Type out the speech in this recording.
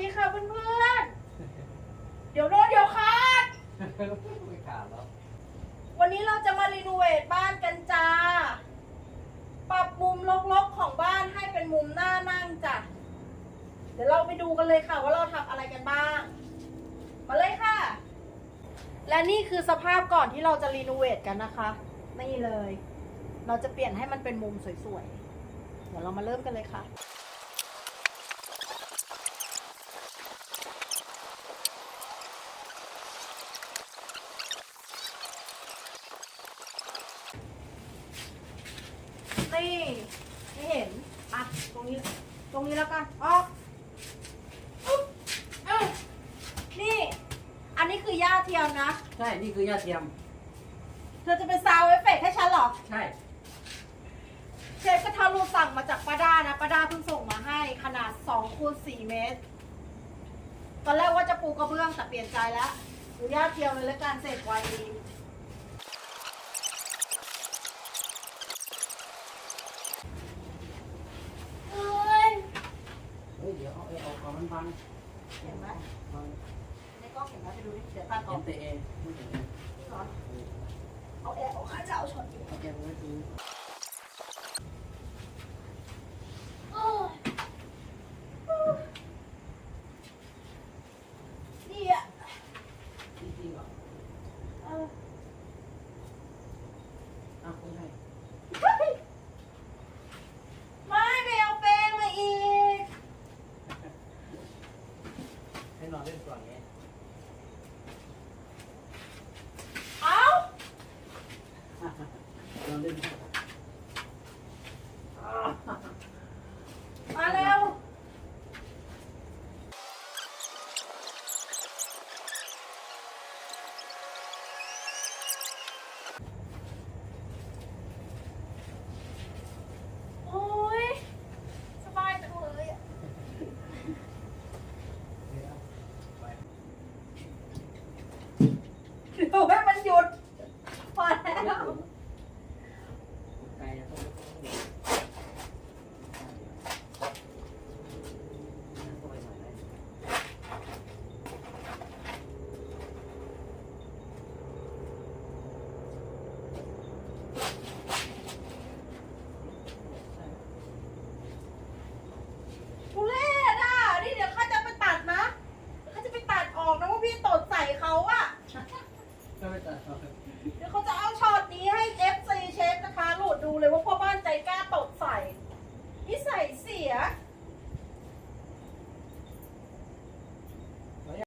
ดีค่ะเพื่อนๆ เดี๋ยวโดนเดี๋ยวขาดไม่ขาดแล้ววันนี้เราจะมารีโนเวทบ้านกันจ้า ปรับมุมลกๆของบ้านให้เป็นมุมหน้านั่งจ้ะ เดี๋ยวเราไปดูกันเลยค่ะว่าเราทำอะไรกันบ้าง มาเลยค่ะ และนี่คือสภาพก่อนที่เราจะรีโนเวทกันนะคะ นี่เลย เราจะเปลี่ยนให้มันเป็นมุมสวยๆ เดี๋ยวเรามาเริ่มกันเลยค่ะ นี่ไม่เห็นอะตรงนี้ ตรงนี้แล้วกันออกอุ๊บเอ้ยนี่ อันนี้คือหญ้าเทียมนะ ใช่ นี่คือยาเทียม เธอจะเป็นซาวด์เอฟเฟกต์ให้ฉันเหรอ ใช่ เชฟกระทะรูสั่งมาจากป้าด้านะป้าด้าเพิ่งส่งมาให้ขนาด2คูณ4เมตร ตอนแรกว่าจะปูกระเบื้องแต่เปลี่ยนใจแล้วหรือยญ้าเทียมเลยแล้วกันเสร็จไวดี เฮ้ยเดี๋ยวเอาเอาเอาของมันบังเห็นไหมบังในกล้องเห็นไหมไปดูดิเดี๋ยวตัดอเอ็อกนเตเอไม่เห็นเหรอเอาแอร์ออกข้าจะเอาช็อตอยู่เอาแกไว้ดูโอ้ยนี่อะจริงๆเหรอเอออ้าวไม่ให้ Yeah.